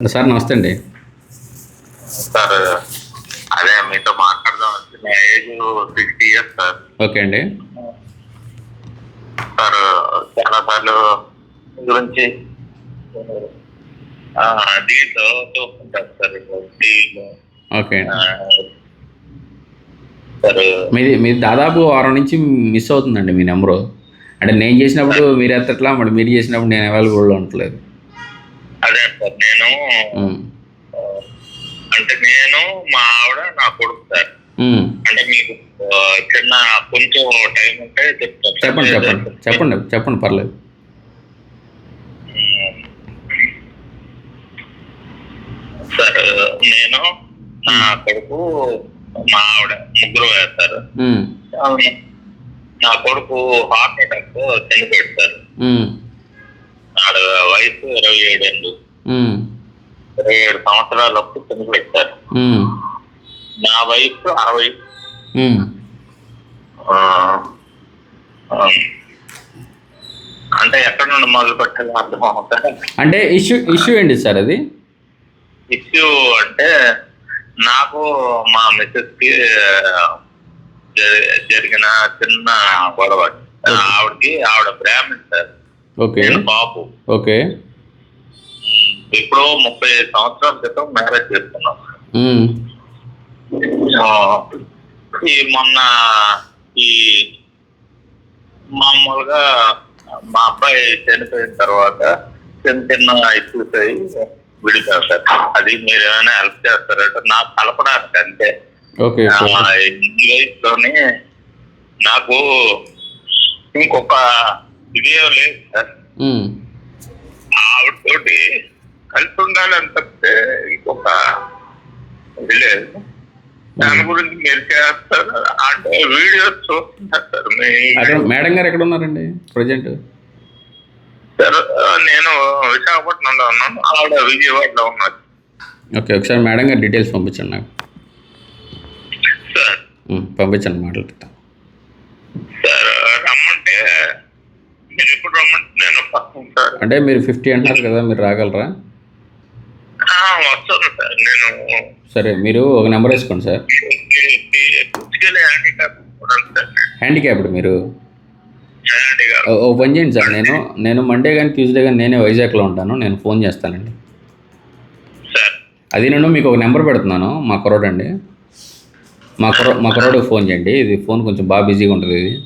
Sir నమస్తే అండి. Sir అదే మీతో మాట్లాడదాం నా age sixty years sir. Okay అండి. సార్ చాలా సార్లు గురించి దీంట్లో చూస్తుంటారు సార్ టీవీలో ఓకే సార్ మీది మీది దాదాపు వారం నుంచి మిస్ అవుతుందండి మీ నెంబరు. అంటే నేను చేసినప్పుడు మీరు ఎత్తట్లా మరి మీరు చేసినప్పుడు నేను అవైలబుల్లో ఉండట్లేదు. అదే సార్ నేను అంటే నేను మా ఆవిడ నా కొడుకు సార్. అంటే మీకు చిన్న కొంచెం టైం ఉంటే చెప్తాను. చెప్పండి చెప్పండి చెప్పండి. చెప్పండి పర్లేదు. సార్ నేను నా కొడుకు మా ఆవిడ ముగ్గురు ఉమ్. నా కొడుకు హార్ట్ అటాక్ చనిపోయాడు సార్. వయసు ఇరవై ఏడు ఉమ్. ఇరవై ఏడు చనిపోయాడు సార్ ఉమ్. నా వయసు అరవై. అంటే ఎక్కడ నుండి మొదలు పెట్టాలి అర్థం అవుతా అంటే ఇష్యూ ఇష్యూ ఏంటి సార్ అది? ఇష్యూ అంటే నాకు మా మిస్సెస్కి జరి- జరిగిన చిన్న గొడవ. ఆవిడకి ఆవిడ బ్రాహ్మణ్ సార్. ఓకే. బాబు. ఓకే. ఇప్పుడు ముప్పై సంవత్సరాల క్రితం మ్యారేజ్ చేసుకున్నాం. ఈ మొన్న ఈ మామూలుగా మా అబ్బాయి చనిపోయిన తర్వాత చిన్న చిన్న ఇష్యూస్ అయ్యి విడిపోయారు. సార్ అది మీరు ఏమైనా హెల్ప్ చేస్తారంటే నాకు కలపడానికి అంతే. ఈ వయసులోనే నాకు ఇంకొక ఇదే లేదు. సార్. ఆవిడతోటి కలిసి ఉండాలని తప్పితే ఇంకొక లేదు. దాని గురించి మీరు చేస్తారు అంటే వీడియోస్ చూస్తున్నారు సార్ మేడం గారు ఎక్కడ ఉన్నారండి ప్రజెంట్? సార్ నేను విశాఖపట్నంలో ఉన్నాను. ఆవిడ విజయవాడలో ఉన్నారు ఓకే ఒకసారి మేడం గారు డీటెయిల్స్ పంపించండి నాకు. పంపించండి మాట్లాడతాను సార్ రమ్మంటే మీరు ఎప్పుడు రమ్మంటే నేను వస్తాను సార్ అంటే మీరు ఫిఫ్టీ అంటున్నారు కదా మీరు రాగలరా? వస్తాను సార్. నేను సరే మీరు ఒక నెంబర్ వేసుకోండి సార్. హ్యాండిక్యాప్డ్ మీరు? ఓ- పని చేయండి సార్. నేను నేను మండే కానీ ట్యూస్డే కానీ నేనే వైజాగ్లో ఉంటాను. నేను ఫోన్ చేస్తానండి. అది నేను మీకు ఒక నెంబర్ పెడుతున్నాను. మా కుర్రోడు అండి. మా కుర్ర మా కుర్రోడికి ఫోన్ చేయండి. ఇది ఫోన్ కొంచెం బాగా బిజీగా ఉంటుంది ఇది.